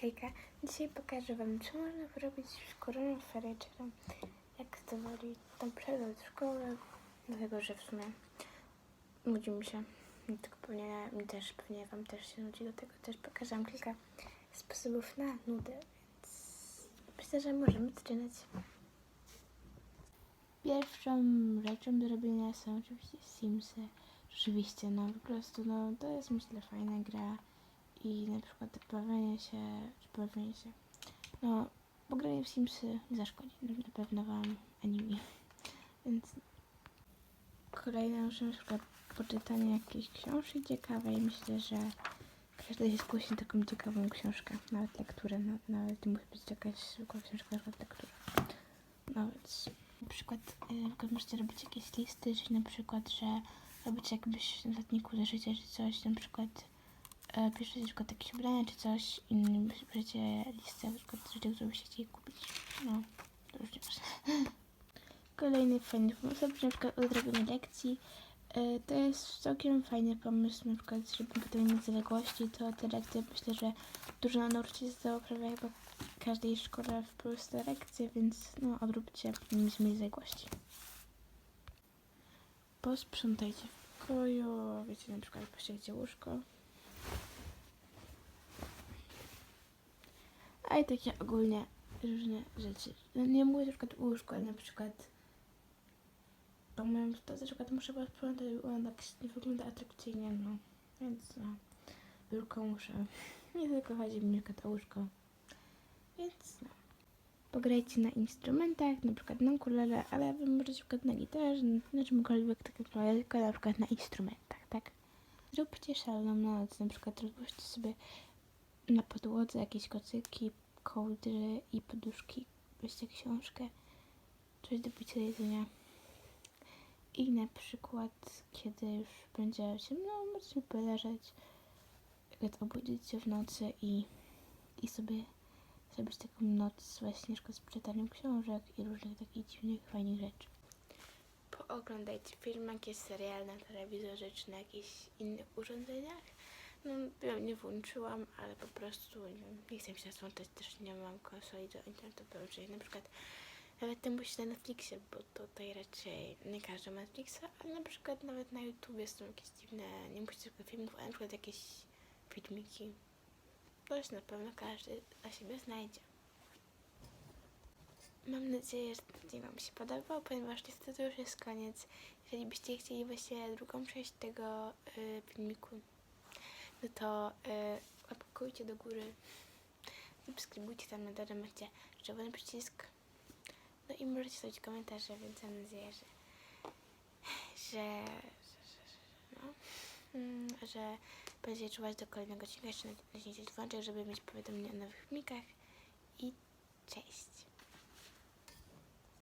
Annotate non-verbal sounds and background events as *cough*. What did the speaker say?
Hejka, dzisiaj pokażę Wam, co można zrobić w koronaferie, czy tam jak to woli, tam przerwę od szkoły, dlatego, że w sumie nudzi mi się, tylko pewnie też, pewnie Wam też się nudzi, dlatego też pokażę Wam kilka sposobów na nudę, więc myślę, że możemy zaczynać. Pierwszą rzeczą do robienia są oczywiście Simsy. Rzeczywiście, no po prostu, no to jest myślę fajna gra i na przykład bawienie się, czy się, no pogranie w Simsy nie zaszkodzi na pewno Wam ani mi. *laughs* Więc kolejna rzecz na przykład poczytanie jakiejś książki ciekawej. Myślę, że każdy się skusi na taką ciekawą książkę, nawet lekturę, no, nawet nie musi być jakaś zwykła książka, na przykład lektura. No więc na przykład, y, na możecie robić jakieś listy, czyli na przykład, że robicie jakbyś w notatniku leżycie, czy coś, na przykład e, piszecie na jakieś ubrania, czy coś i piszecie listę, na przykład rzeczy, które byście chcieli kupić. No, to już nie ważne. *laughs* Kolejny fajny pomysł, na przykład odrobienie lekcji. E, To jest całkiem fajny pomysł, na przykład, żeby potem mieć zaległości, to te lekcje myślę, że dużo nauczycielstwo uprawia chyba w każdej szkole w Polsce lekcje, więc no żeby mieć mniej zaległości. Posprzątajcie w pokoju, wiecie, na przykład pościelcie łóżko. I takie ogólnie różne rzeczy. No, nie mówię na przykład łóżko, ale na przykład bo moją sytuację, na przykład muszę posprzątać, bo ona tak nie wygląda atrakcyjnie, no. Więc no, biurko muszę. *laughs* Nie tylko chodzi mi o łóżko. Więc no. Pograjcie na instrumentach, na przykład na ukulele, ale wy możecie na przykład na gitarze, na czymkolwiek tak naprawdę, tylko na przykład na instrumentach, tak? Zróbcie szaloną noc, na przykład rozłóżcie sobie na podłodze jakieś kocyki, kołdry i poduszki, weźcie książkę, coś do picia, jedzenia. I na przykład, kiedy już będzie się, no, możecie poleżeć, jak obudzić się w nocy i, i sobie zrobić taką noc właśnie z czytaniem książek i różnych takich dziwnych, fajnych rzeczy. Pooglądajcie film, jakieś serial na telewizorze czy na jakichś innych urządzeniach. No, nie włączyłam, ale po prostu nie, nie chcę się nasłączać, też nie mam konsoli do internetu, czyli na przykład nawet nie musi na Netflixie, bo tutaj raczej nie każdy ma Netflixa, ale na przykład nawet na YouTubie są jakieś dziwne, nie musicie tylko filmów, ale na przykład jakieś filmiki. Coś na pewno każdy dla siebie znajdzie. Mam nadzieję, że ten dzień Wam się podobał, ponieważ niestety już jest koniec. Jeżeli byście chcieli właśnie drugą część tego y, filmiku, to y, łapkujcie do góry, subskrybujcie tam na dole, macie czerwony przycisk. No i możecie stawić komentarze, więc mam nadzieję, że, że, że, no, mm, że będziecie czuwać do kolejnego odcinka, jeszcze naciśnijcie dzwoneczek, żeby mieć powiadomienia o nowych filmikach i cześć!